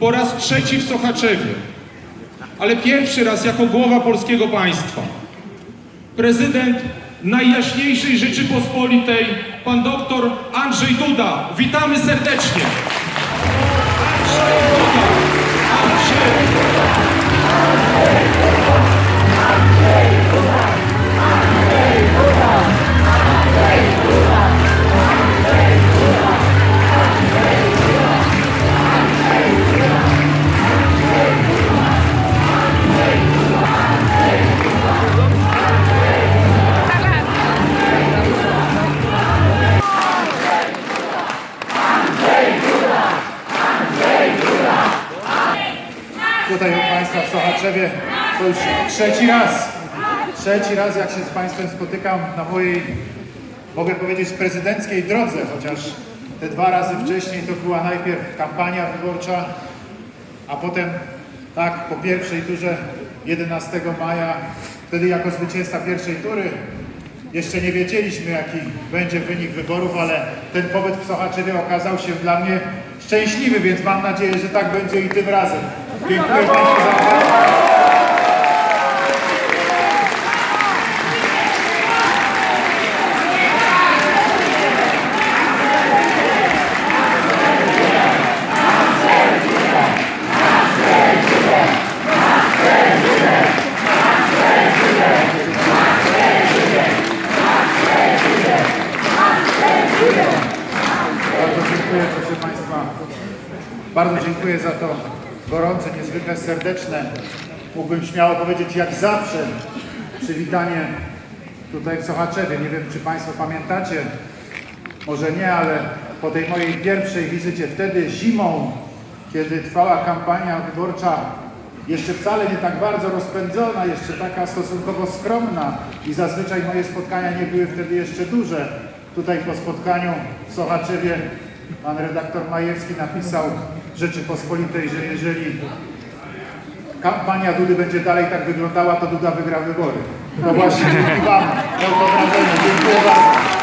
po raz trzeci w Sochaczewie, ale pierwszy raz jako głowa polskiego państwa. Prezydent Najjaśniejszej Rzeczypospolitej, pan doktor Andrzej Duda. Witamy serdecznie. Andrzej Duda. Andrzej. Tutaj w Sochaczewie to już trzeci raz. Trzeci raz jak się z Państwem spotykam na mojej, mogę powiedzieć, prezydenckiej drodze, chociaż te dwa razy wcześniej to była najpierw kampania wyborcza, a potem tak po pierwszej turze 11 maja, wtedy jako zwycięzca pierwszej tury jeszcze nie wiedzieliśmy jaki będzie wynik wyborów, ale ten pobyt w Sochaczewie okazał się dla mnie szczęśliwy, więc mam nadzieję, że tak będzie i tym razem. Dziękuję Państwu za uwagę. Bardzo dziękuję, proszę Państwa. Bardzo dziękuję za to gorące, niezwykle serdeczne, mógłbym śmiało powiedzieć jak zawsze, przywitanie tutaj w Sochaczewie. Nie wiem, czy Państwo pamiętacie, może nie, ale po tej mojej pierwszej wizycie wtedy zimą, kiedy trwała kampania wyborcza, jeszcze wcale nie tak bardzo rozpędzona, jeszcze taka stosunkowo skromna i zazwyczaj moje spotkania nie były wtedy jeszcze duże. Tutaj po spotkaniu w Sochaczewie pan redaktor Majewski napisał Rzeczypospolitej, że jeżeli kampania Dudy będzie dalej tak wyglądała, to Duda wygra wybory. To właśnie dzięki Wam to wrażenie. Dziękuję bardzo.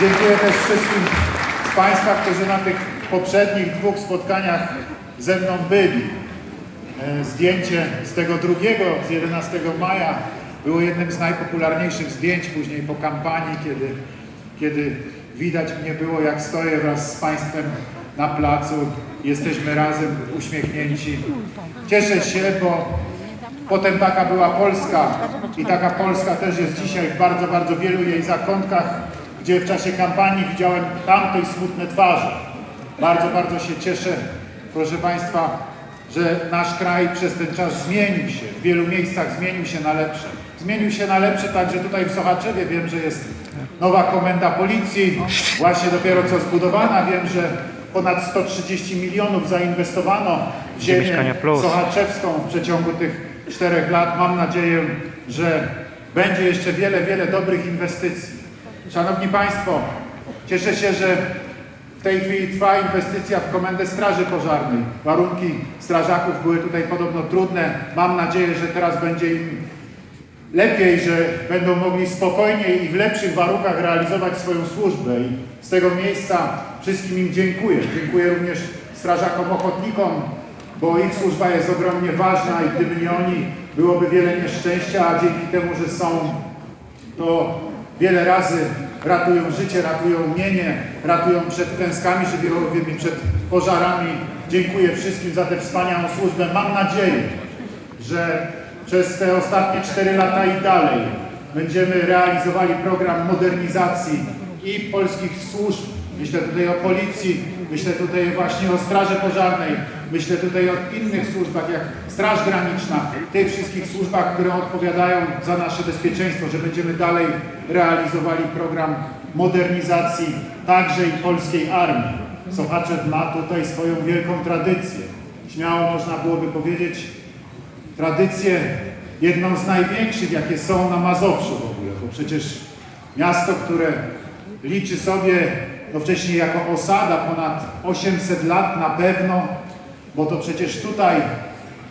Dziękuję też wszystkim z Państwa, którzy na tych poprzednich dwóch spotkaniach ze mną byli. E, Zdjęcie z tego drugiego, z 11 maja, było jednym z najpopularniejszych zdjęć później po kampanii, kiedy, kiedy widać mnie było, jak stoję wraz z Państwem na placu. Jesteśmy razem uśmiechnięci. Cieszę się, bo Potem taka była Polska i taka Polska też jest dzisiaj w bardzo, bardzo wielu jej zakątkach, gdzie w czasie kampanii widziałem tamtej smutne twarze. Bardzo, bardzo się cieszę, proszę Państwa, że nasz kraj przez ten czas zmienił się. W wielu miejscach zmienił się na lepsze. Zmienił się na lepsze także tutaj w Sochaczewie. Wiem, że jest nowa komenda policji, właśnie dopiero co zbudowana. Wiem, że ponad 130 milionów zainwestowano w ziemię. Sochaczewską w przeciągu tych czterech lat. Mam nadzieję, że będzie jeszcze wiele, wiele dobrych inwestycji. Szanowni Państwo, cieszę się, że w tej chwili trwa inwestycja w Komendę Straży Pożarnej. Warunki strażaków były tutaj podobno trudne. Mam nadzieję, że teraz będzie im lepiej, że będą mogli spokojniej i w lepszych warunkach realizować swoją służbę. I z tego miejsca wszystkim im dziękuję. Dziękuję również strażakom ochotnikom, bo ich służba jest ogromnie ważna i gdyby nie oni, byłoby wiele nieszczęścia, a dzięki temu, że są, to wiele razy ratują życie, ratują mienie, ratują przed klęskami żywiołowymi, przed pożarami. Dziękuję wszystkim za tę wspaniałą służbę. Mam nadzieję, że przez te ostatnie 4 lata i dalej będziemy realizowali program modernizacji i polskich służb. Myślę tutaj o policji, myślę tutaj właśnie o Straży Pożarnej, myślę tutaj o innych służbach jak Straż Graniczna, tych wszystkich służbach, które odpowiadają za nasze bezpieczeństwo, że będziemy dalej realizowali program modernizacji także i polskiej armii. Sochaczew ma tutaj swoją wielką tradycję. Śmiało można byłoby powiedzieć, tradycję jedną z największych, jakie są na Mazowszu w ogóle, bo przecież miasto, które liczy sobie, no wcześniej jako osada ponad 800 lat na pewno, bo to przecież tutaj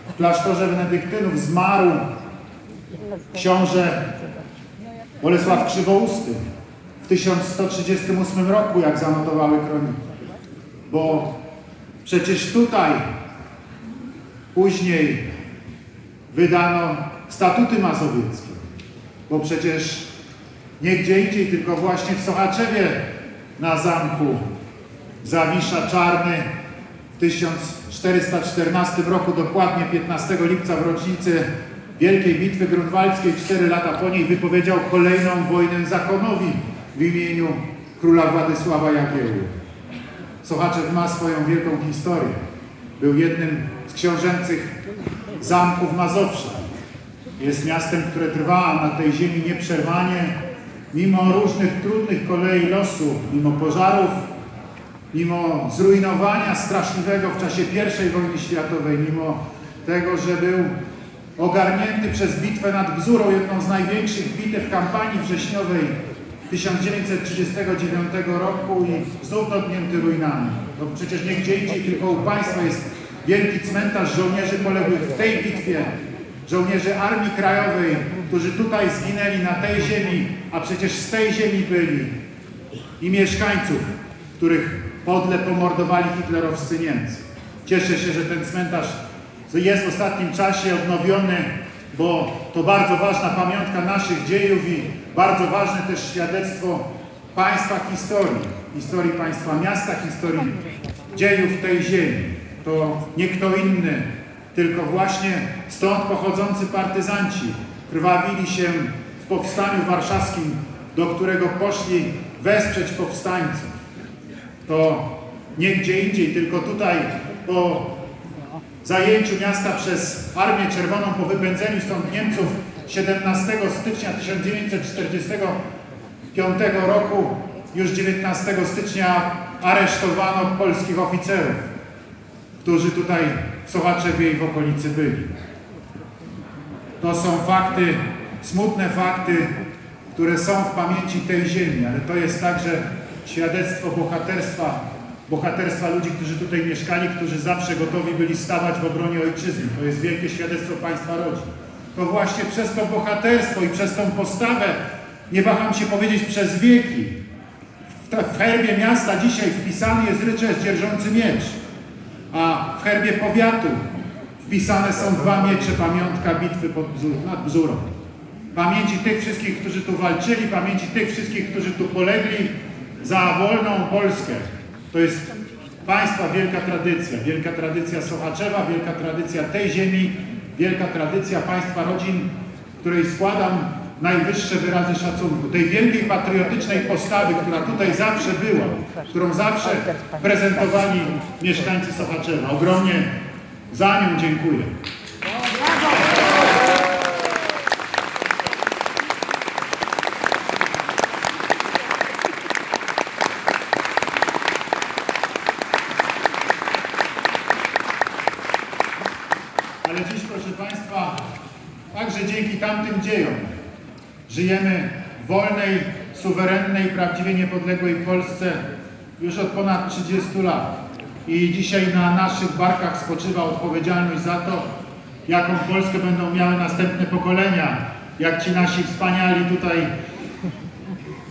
w klasztorze benedyktynów zmarł książę Bolesław Krzywousty. 1138 roku, jak zanotowały kroniki. Bo przecież tutaj później wydano statuty mazowieckie. Bo przecież nie gdzie indziej, tylko właśnie w Sochaczewie na zamku Zawisza Czarny w 1414 roku, dokładnie 15 lipca w rocznicę Wielkiej Bitwy Grunwaldzkiej, 4 lata po niej wypowiedział kolejną wojnę zakonowi w imieniu króla Władysława Jagiełły. Sochaczew ma swoją wielką historię. Był jednym z książęcych zamków Mazowsza. Jest miastem, które trwa na tej ziemi nieprzerwanie, mimo różnych trudnych kolei losu, mimo pożarów, mimo zrujnowania straszliwego w czasie I wojny światowej, mimo tego, że był ogarnięty przez bitwę nad Bzurą, jedną z największych bitew kampanii wrześniowej 1939 roku i znów dotknięty ruinami. To przecież nie gdzie indziej, tylko u Państwa jest wielki cmentarz żołnierzy poległych w tej bitwie, żołnierzy Armii Krajowej, którzy tutaj zginęli na tej ziemi, a przecież z tej ziemi byli i mieszkańców, których podle pomordowali hitlerowscy Niemcy. Cieszę się, że ten cmentarz jest w ostatnim czasie odnowiony, bo to bardzo ważna pamiątka naszych dziejów i bardzo ważne też świadectwo państwa historii, historii państwa miasta, historii dziejów tej ziemi. To nie kto inny, tylko właśnie stąd pochodzący partyzanci krwawili się w powstaniu warszawskim, do którego poszli wesprzeć powstańców. To nie gdzie indziej, tylko tutaj po zajęciu miasta przez Armię Czerwoną, po wypędzeniu stąd Niemców 17 stycznia 1945 roku, już 19 stycznia aresztowano polskich oficerów, którzy tutaj w Sochaczewie w okolicy byli. To są fakty, smutne fakty, które są w pamięci tej ziemi, ale to jest także świadectwo bohaterstwa, bohaterstwa ludzi, którzy tutaj mieszkali, którzy zawsze gotowi byli stawać w obronie ojczyzny. To jest wielkie świadectwo państwa rodzin. To właśnie przez to bohaterstwo i przez tą postawę, nie waham się powiedzieć przez wieki, w, herbie miasta dzisiaj wpisany jest ryczesz dzierżący miecz, a w herbie powiatu wpisane są dwa miecze, pamiątka bitwy pod Bzur, nad Bzurą. Pamięci tych wszystkich, którzy tu walczyli, pamięci tych wszystkich, którzy tu polegli za wolną Polskę. To jest państwa wielka tradycja, wielka tradycja Sochaczewa, wielka tradycja tej ziemi, wielka tradycja państwa rodzin, której składam najwyższe wyrazy szacunku. Tej wielkiej patriotycznej postawy, która tutaj zawsze była, którą zawsze prezentowali mieszkańcy Sochaczewa. Ogromnie za nią dziękuję. Ale dziś, proszę Państwa, także dzięki tamtym dziejom żyjemy w wolnej, suwerennej, prawdziwie niepodległej Polsce już od ponad 30 lat. I dzisiaj na naszych barkach spoczywa odpowiedzialność za to, jaką Polskę będą miały następne pokolenia, jak ci nasi wspaniali tutaj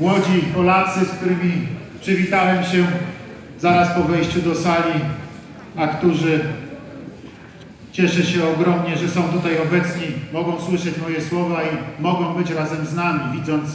młodzi Polacy, z którymi przywitałem się zaraz po wejściu do sali, a którzy Cieszę się ogromnie, że są tutaj obecni, mogą słyszeć moje słowa i mogą być razem z nami, widząc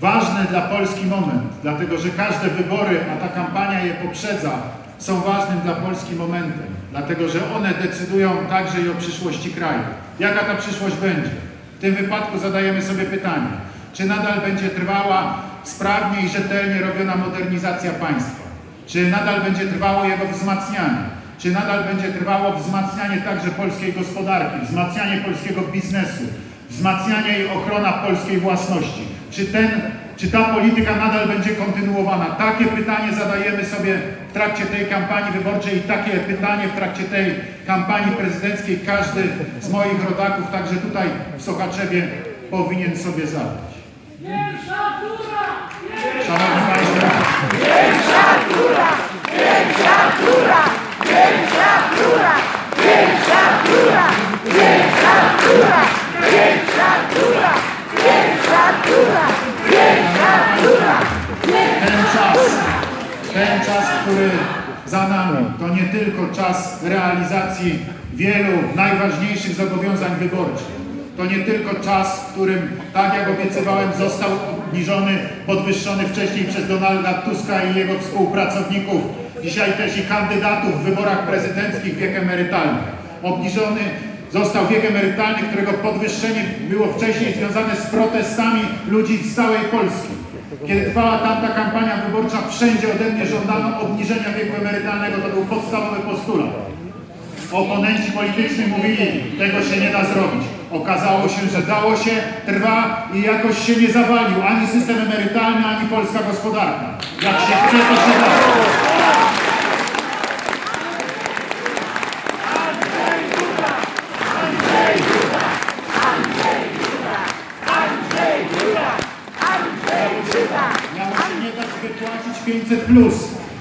ważny dla Polski moment, dlatego że każde wybory, a ta kampania je poprzedza, są ważnym dla Polski momentem, dlatego że one decydują także i o przyszłości kraju. Jaka ta przyszłość będzie? W tym wypadku zadajemy sobie pytanie, czy nadal będzie trwała sprawnie i rzetelnie robiona modernizacja państwa? Czy nadal będzie trwało jego wzmacnianie? Czy nadal będzie trwało wzmacnianie także polskiej gospodarki, wzmacnianie polskiego biznesu, wzmacnianie i ochrona polskiej własności? Czy, ten, czy ta polityka nadal będzie kontynuowana? Takie pytanie zadajemy sobie w trakcie tej kampanii wyborczej i takie pytanie w trakcie tej kampanii prezydenckiej każdy z moich rodaków, także tutaj w Sochaczewie, powinien sobie zadać. Pierwsza tura! Szanowni Państwo, ten czas, który za nami, to nie tylko czas realizacji wielu najważniejszych zobowiązań wyborczych. To nie tylko czas, w którym, tak jak obiecywałem, został obniżony, podwyższony wcześniej przez Donalda Tuska i jego współpracowników, dzisiaj też i kandydatów w wyborach prezydenckich wiek emerytalny. Obniżony został wiek emerytalny, którego podwyższenie było wcześniej związane z protestami ludzi z całej Polski. Kiedy trwała tamta kampania wyborcza, wszędzie ode mnie żądano obniżenia wieku emerytalnego. To był podstawowy postulat. Oponenci polityczni mówili, tego się nie da zrobić. Okazało się, że dało się, trwa i jakoś się nie zawalił ani system emerytalny, ani polska gospodarka. Jak się chce, to się da. Wypłacić 500 plus.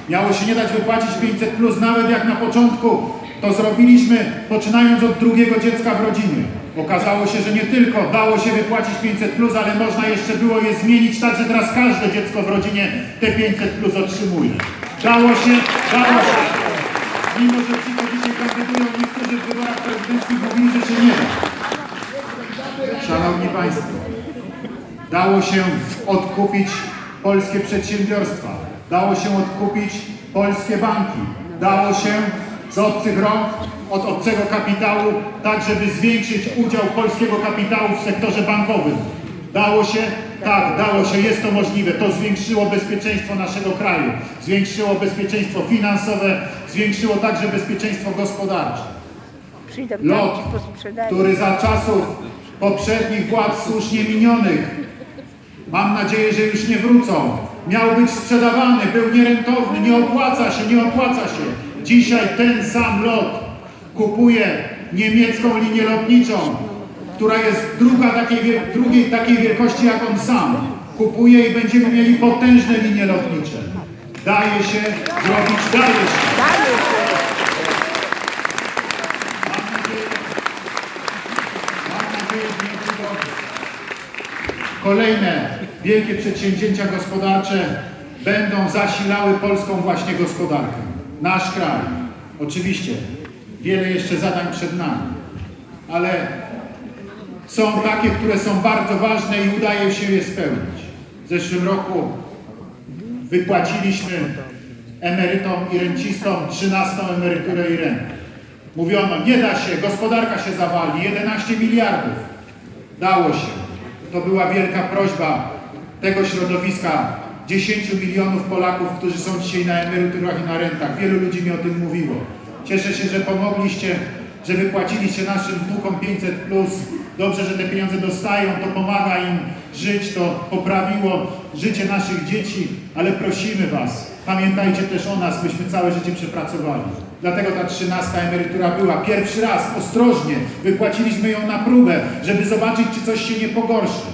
Miało się nie dać wypłacić 500 plus, nawet jak na początku to zrobiliśmy, poczynając od drugiego dziecka w rodzinie. Okazało się, że nie tylko dało się wypłacić 500 plus, ale można jeszcze było je zmienić tak, że teraz każde dziecko w rodzinie te 500 plus otrzymuje. Dało się, dało się. Mimo, że ci, co dzisiaj kandydują, niektórzy w wyborach prezydenckich mówili, że się nie da. Szanowni Państwo, Dało się odkupić polskie przedsiębiorstwa, dało się odkupić polskie banki, dało się z obcych rąk, od obcego kapitału, tak żeby zwiększyć udział polskiego kapitału w sektorze bankowym. Dało się? Tak, dało się, jest to możliwe. To zwiększyło bezpieczeństwo naszego kraju, zwiększyło bezpieczeństwo finansowe, zwiększyło także bezpieczeństwo gospodarcze. Lot, który za czasów poprzednich władz słusznie minionych, mam nadzieję, że już nie wrócą, miał być sprzedawany, był nierentowny, nie opłaca się, nie opłaca się. Dzisiaj ten sam lot kupuje niemiecką linię lotniczą, która jest druga takiej, drugiej takiej wielkości jak on sam. Kupuje i będziemy mieli potężne linie lotnicze. Daje się zrobić, daje się. Daje się. Kolejne wielkie przedsięwzięcia gospodarcze będą zasilały polską właśnie gospodarkę. Nasz kraj. Oczywiście wiele jeszcze zadań przed nami, ale są takie, które są bardzo ważne i udaje się je spełnić. W zeszłym roku wypłaciliśmy emerytom i rencistom 13 emeryturę i rentę. Mówiono, nie da się, gospodarka się zawali, 11 miliardów. Dało się. To była wielka prośba tego środowiska 10 milionów Polaków, którzy są dzisiaj na emeryturach i na rentach. Wielu ludzi mi o tym mówiło. Cieszę się, że pomogliście, że wypłaciliście naszym wnukom 500 plus. Dobrze, że te pieniądze dostają, to pomaga im żyć, to poprawiło życie naszych dzieci, ale prosimy Was, pamiętajcie też o nas, byśmy całe życie przepracowali. Dlatego ta 13 emerytura była. Pierwszy raz, ostrożnie, wypłaciliśmy ją na próbę, żeby zobaczyć, czy coś się nie pogorszy.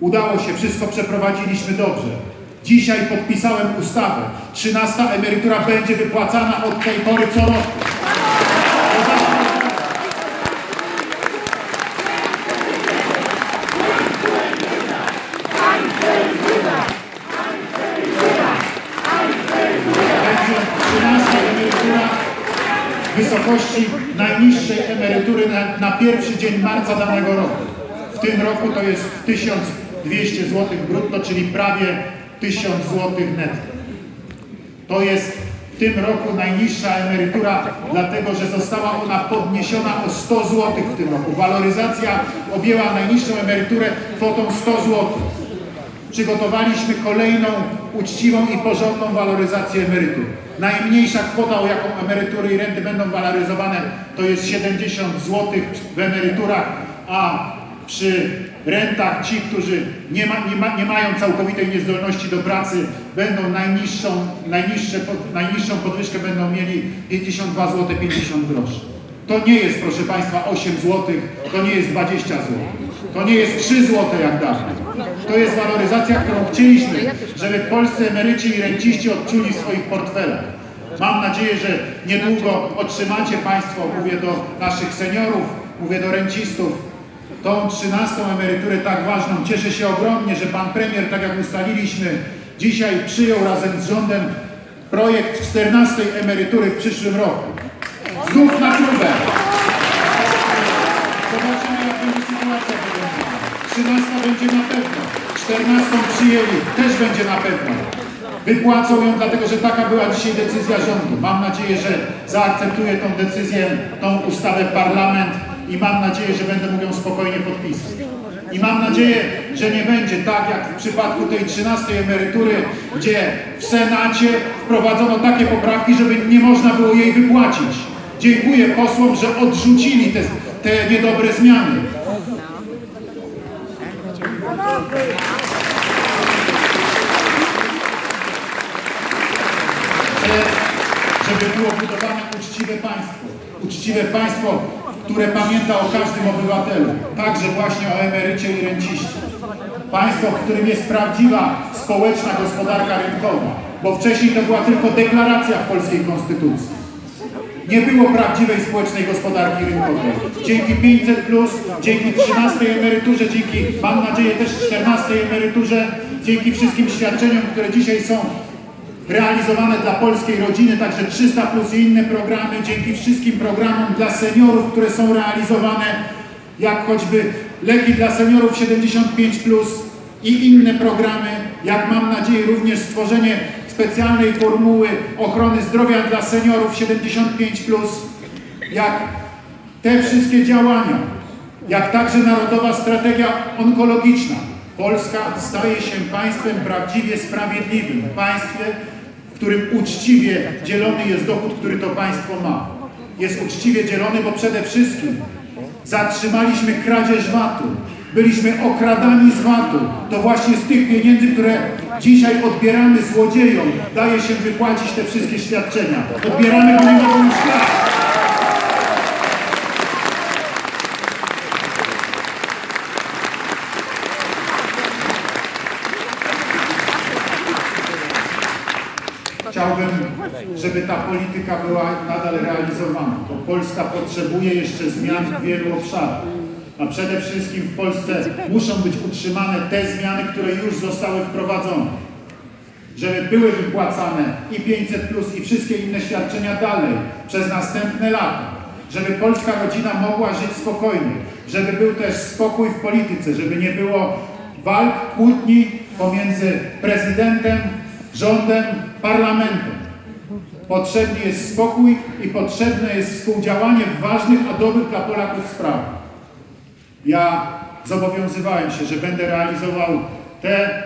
Udało się, wszystko przeprowadziliśmy dobrze. Dzisiaj podpisałem ustawę. 13 emerytura będzie wypłacana od tej pory co roku. Pierwszy dzień marca danego roku. W tym roku to jest 1200 zł brutto, czyli prawie 1000 zł netto. To jest w tym roku najniższa emerytura, dlatego że została ona podniesiona o 100 zł w tym roku. Waloryzacja objęła najniższą emeryturę kwotą 100 zł. Przygotowaliśmy kolejną uczciwą i porządną waloryzację emerytur. Najmniejsza kwota, o jaką emerytury i renty będą waloryzowane, to jest 70 zł w emeryturach, a przy rentach ci, którzy nie, ma, nie, ma, nie mają całkowitej niezdolności do pracy, będą najniższą, najniższe, najniższą podwyżkę będą mieli 52 zł 50 groszy. To nie jest, proszę Państwa, 8 zł, to nie jest 20 zł, to nie jest 3 zł jak dawniej. To jest waloryzacja, którą chcieliśmy, żeby polscy emeryci i renciści odczuli w swoich portfelach. Mam nadzieję, że niedługo otrzymacie Państwo, mówię do naszych seniorów, mówię do rencistów, tą 13 emeryturę tak ważną. Cieszę się ogromnie, że Pan Premier, tak jak ustaliliśmy, dzisiaj przyjął razem z rządem projekt 14 emerytury w przyszłym roku. Znów na próbę. Zobaczymy, jak będzie sytuacja wyglądała. 13 będzie na pewno. 14 przyjęli, też będzie na pewno. Wypłacą ją, dlatego że taka była dzisiaj decyzja rządu. Mam nadzieję, że zaakceptuje tą decyzję, tą ustawę parlament i mam nadzieję, że będę mógł ją spokojnie podpisać. I mam nadzieję, że nie będzie tak jak w przypadku tej 13 emerytury, gdzie w Senacie wprowadzono takie poprawki, żeby nie można było jej wypłacić. Dziękuję posłom, że odrzucili te, te niedobre zmiany. Żeby było budowane uczciwe państwo. Uczciwe państwo, które pamięta o każdym obywatelu, także właśnie o emerycie i renciście. Państwo, w którym jest prawdziwa społeczna gospodarka rynkowa, bo wcześniej to była tylko deklaracja w polskiej konstytucji. Nie było prawdziwej społecznej gospodarki rynkowej. Dzięki 500, dzięki 13 emeryturze, dzięki, mam nadzieję, też 14 emeryturze, dzięki wszystkim świadczeniom, które dzisiaj są realizowane dla polskiej rodziny, także 300 plus i inne programy, dzięki wszystkim programom dla seniorów, które są realizowane, jak choćby leki dla seniorów 75 plus i inne programy, jak mam nadzieję również stworzenie specjalnej formuły ochrony zdrowia dla seniorów 75 plus, jak te wszystkie działania, jak także Narodowa Strategia Onkologiczna. Polska staje się państwem prawdziwie sprawiedliwym, państwem, w którym uczciwie dzielony jest dochód, który to państwo ma. Jest uczciwie dzielony, bo przede wszystkim zatrzymaliśmy kradzież VAT-u. Byliśmy okradani z VAT-u. To właśnie z tych pieniędzy, które dzisiaj odbieramy złodziejom, daje się wypłacić te wszystkie świadczenia. Odbieramy, mogą już. Chciałbym, żeby ta polityka była nadal realizowana, bo Polska potrzebuje jeszcze zmian w wielu obszarach. A przede wszystkim w Polsce muszą być utrzymane te zmiany, które już zostały wprowadzone. Żeby były wypłacane i 500 plus i wszystkie inne świadczenia dalej przez następne lata. Żeby polska rodzina mogła żyć spokojnie, żeby był też spokój w polityce, żeby nie było walk, kłótni pomiędzy prezydentem, rządem, parlamentem. Potrzebny jest spokój i potrzebne jest współdziałanie w ważnych, a dobrych dla Polaków sprawach. Ja zobowiązywałem się, że będę realizował te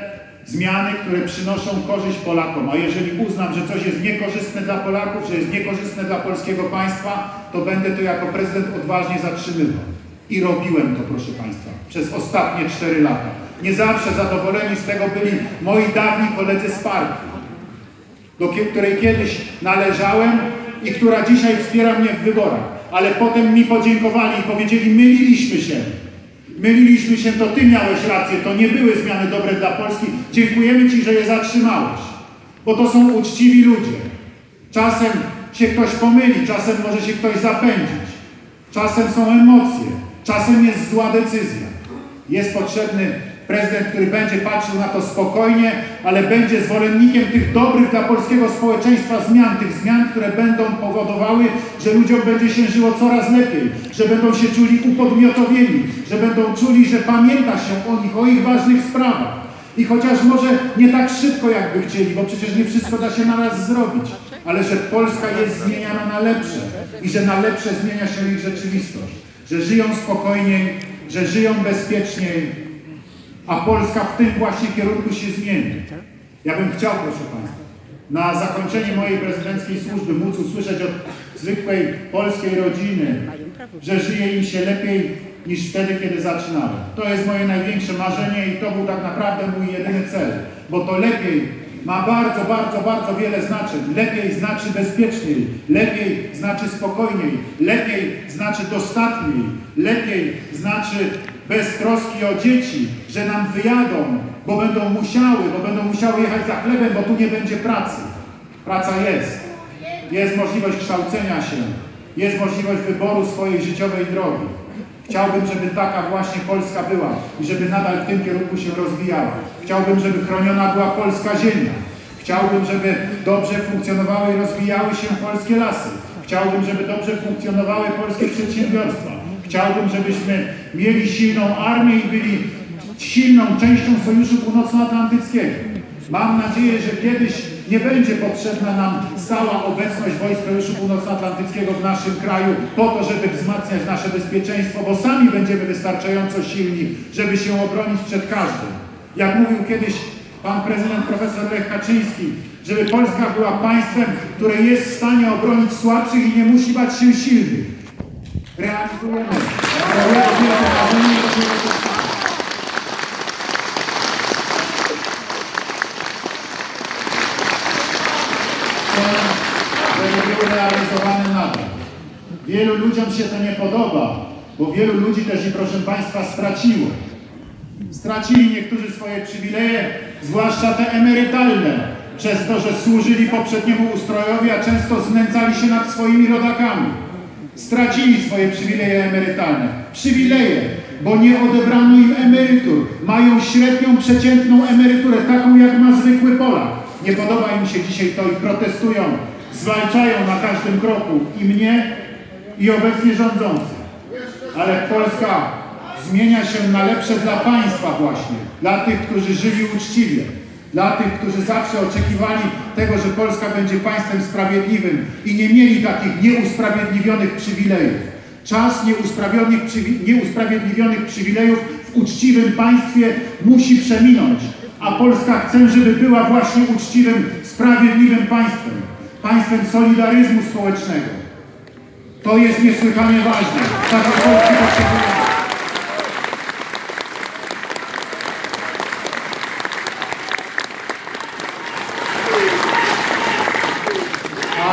zmiany, które przynoszą korzyść Polakom, a jeżeli uznam, że coś jest niekorzystne dla Polaków, że jest niekorzystne dla polskiego państwa, to będę to jako prezydent odważnie zatrzymywał. I robiłem to, proszę Państwa, przez ostatnie cztery lata. Nie zawsze zadowoleni z tego byli moi dawni koledzy z partii, do której kiedyś należałem i która dzisiaj wspiera mnie w wyborach. Ale potem mi podziękowali i powiedzieli, myliliśmy się. Myliliśmy się, to Ty miałeś rację, to nie były zmiany dobre dla Polski. Dziękujemy Ci, że je zatrzymałeś. Bo to są uczciwi ludzie. Czasem się ktoś pomyli, czasem może się ktoś zapędzić. Czasem są emocje, czasem jest zła decyzja. Jest potrzebny prezydent, który będzie patrzył na to spokojnie, ale będzie zwolennikiem tych dobrych dla polskiego społeczeństwa zmian, tych zmian, które będą powodowały, że ludziom będzie się żyło coraz lepiej, że będą się czuli upodmiotowieni, że będą czuli, że pamięta się o nich, o ich ważnych sprawach. I chociaż może nie tak szybko, jakby chcieli, bo przecież nie wszystko da się naraz zrobić, ale że Polska jest zmieniana na lepsze i że na lepsze zmienia się ich rzeczywistość, że żyją spokojniej, że żyją bezpieczniej, a Polska w tym właśnie kierunku się zmieni. Ja bym chciał, proszę Państwa, na zakończenie mojej prezydenckiej służby móc usłyszeć od zwykłej polskiej rodziny, że żyje im się lepiej niż wtedy, kiedy zaczynałem. To jest moje największe marzenie i to był tak naprawdę mój jedyny cel, bo to lepiej ma bardzo, bardzo, bardzo wiele znaczeń. Lepiej znaczy bezpieczniej, lepiej znaczy spokojniej, lepiej znaczy dostatniej, lepiej znaczy bez troski o dzieci, że nam wyjadą, bo będą musiały, bo będą musiały jechać za chlebem, bo tu nie będzie pracy. Praca jest. Jest możliwość kształcenia się, jest możliwość wyboru swojej życiowej drogi. Chciałbym, żeby taka właśnie Polska była i żeby nadal w tym kierunku się rozwijała. Chciałbym, żeby chroniona była polska ziemia. Chciałbym, żeby dobrze funkcjonowały i rozwijały się polskie lasy. Chciałbym, żeby dobrze funkcjonowały polskie przedsiębiorstwa. Chciałbym, żebyśmy mieli silną armię i byli silną częścią Sojuszu Północnoatlantyckiego. Mam nadzieję, że kiedyś nie będzie potrzebna nam stała obecność wojsk Sojuszu Północnoatlantyckiego w naszym kraju po to, żeby wzmacniać nasze bezpieczeństwo, bo sami będziemy wystarczająco silni, żeby się obronić przed każdym. Jak mówił kiedyś pan prezydent profesor Lech Kaczyński, żeby Polska była państwem, które jest w stanie obronić słabszych i nie musi bać się silnych. Realizujemy. Projekt wielkie marzenie i robimy to Chcę, żeby realizowane nadal. Wielu ludziom się to nie podoba, bo wielu ludzi też i proszę Państwa straciło. Stracili niektórzy swoje przywileje, zwłaszcza te emerytalne, przez to, że służyli poprzedniemu ustrojowi, a często znęcali się nad swoimi rodakami. Stracili swoje przywileje emerytalne. Przywileje, bo nie odebrano im emerytur. Mają średnią, przeciętną emeryturę, taką jak ma zwykły Polak. Nie podoba im się dzisiaj to i protestują, zwalczają na każdym kroku i mnie, i obecnie rządzących. Ale Polska zmienia się na lepsze dla państwa właśnie, dla tych, którzy żyli uczciwie, dla tych, którzy zawsze oczekiwali tego, że Polska będzie państwem sprawiedliwym i nie mieli takich nieusprawiedliwionych przywilejów. Czas nieusprawiedliwionych, przywi- nieusprawiedliwionych przywilejów w uczciwym państwie musi przeminąć, a Polska chce, żeby była właśnie uczciwym, sprawiedliwym państwem, państwem solidaryzmu społecznego. To jest niesłychanie ważne. Takie Polski potrzebujemy. A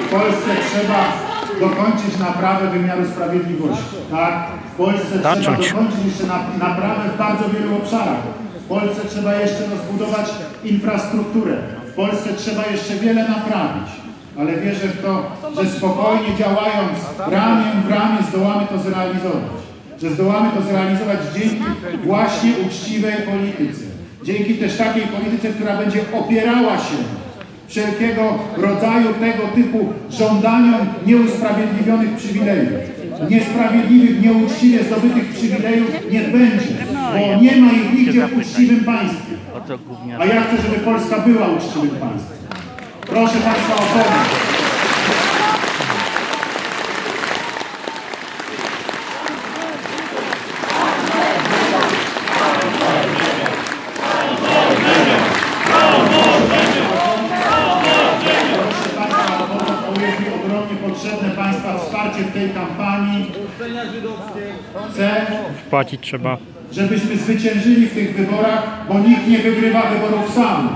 w Polsce trzeba dokończyć naprawę wymiaru sprawiedliwości. Tak? W Polsce trzeba dokończyć jeszcze na, naprawę w bardzo wielu obszarach. W Polsce trzeba jeszcze rozbudować infrastrukturę. W Polsce trzeba jeszcze wiele naprawić. Ale wierzę w to, że spokojnie działając ramię w ramię zdołamy to zrealizować. Że zdołamy to zrealizować dzięki właśnie uczciwej polityce. Dzięki też takiej polityce, która będzie opierała się wszelkiego rodzaju tego typu żądaniom nieusprawiedliwionych przywilejów. Niesprawiedliwych, nieuczciwie zdobytych przywilejów nie będzie, bo nie ma ich nigdzie w uczciwym państwie. A ja chcę, żeby Polska była uczciwym państwem. Proszę Państwa o pomoc. Proszę Państwa o pomoc, bo jest mi ogromnie potrzebne Państwa wsparcie w tej kampanii. Chcę, Wpłacić trzeba. żebyśmy zwyciężyli w tych wyborach, bo nikt nie wygrywa wyborów sam.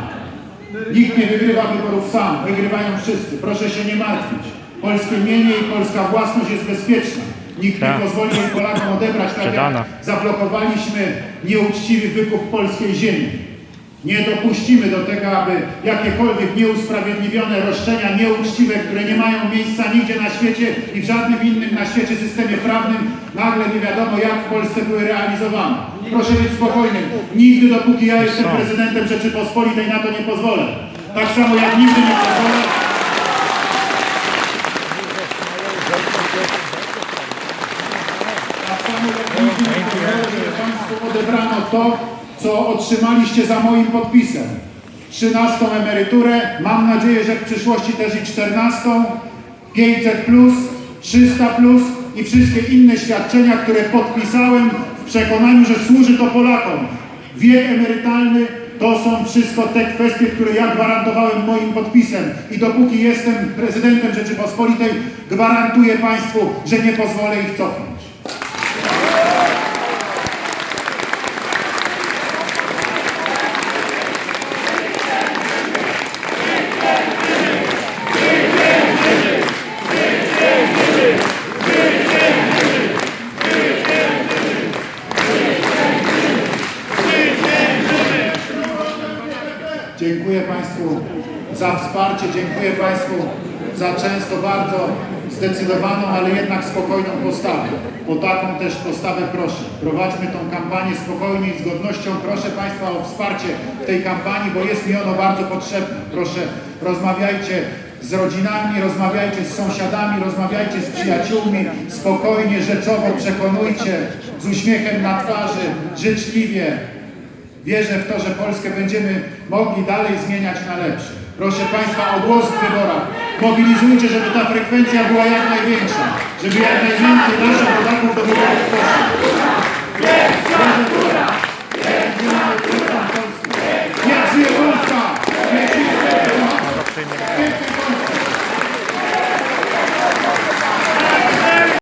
Nikt nie wygrywa wyborów sam, wygrywają wszyscy. Proszę się nie martwić. Polskie mienie i polska własność jest bezpieczna. Nikt Tak. nie pozwoli jej Polakom odebrać, tak jak zablokowaliśmy nieuczciwy wykup polskiej ziemi. Nie dopuścimy do tego, aby jakiekolwiek nieusprawiedliwione roszczenia, nieuczciwe, które nie mają miejsca nigdzie na świecie i w żadnym innym na świecie systemie prawnym, nagle nie wiadomo jak w Polsce były realizowane. Proszę być spokojnym. Nigdy dopóki ja jestem prezydentem Rzeczypospolitej na to nie pozwolę. Tak samo jak nigdy nie pozwolę. Tak samo jak nigdy nie pozwolę, żeby Państwu odebrano to, co otrzymaliście za moim podpisem. 13 emeryturę, mam nadzieję, że w przyszłości też i 14, 500 plus, 300 plus i wszystkie inne świadczenia, które podpisałem w przekonaniu, że służy to Polakom. Wiek emerytalny to są wszystko te kwestie, które ja gwarantowałem moim podpisem i dopóki jestem prezydentem Rzeczypospolitej, gwarantuję Państwu, że nie pozwolę ich cofnąć. Za często bardzo zdecydowaną, ale jednak spokojną postawę. O taką też postawę proszę. Prowadźmy tą kampanię spokojnie i z godnością. Proszę Państwa o wsparcie w tej kampanii, bo jest mi ono bardzo potrzebne. Proszę, rozmawiajcie z rodzinami, rozmawiajcie z sąsiadami, rozmawiajcie z przyjaciółmi, spokojnie, rzeczowo przekonujcie, z uśmiechem na twarzy, życzliwie. Wierzę w to, że Polskę będziemy mogli dalej zmieniać na lepsze. Proszę Państwa o głos w wyborach mobilizujcie, żeby ta frekwencja była jak największa, żeby jak najwięcej naszych rodaków do wyborów Niech żyje Polska! Niech żyje Polska!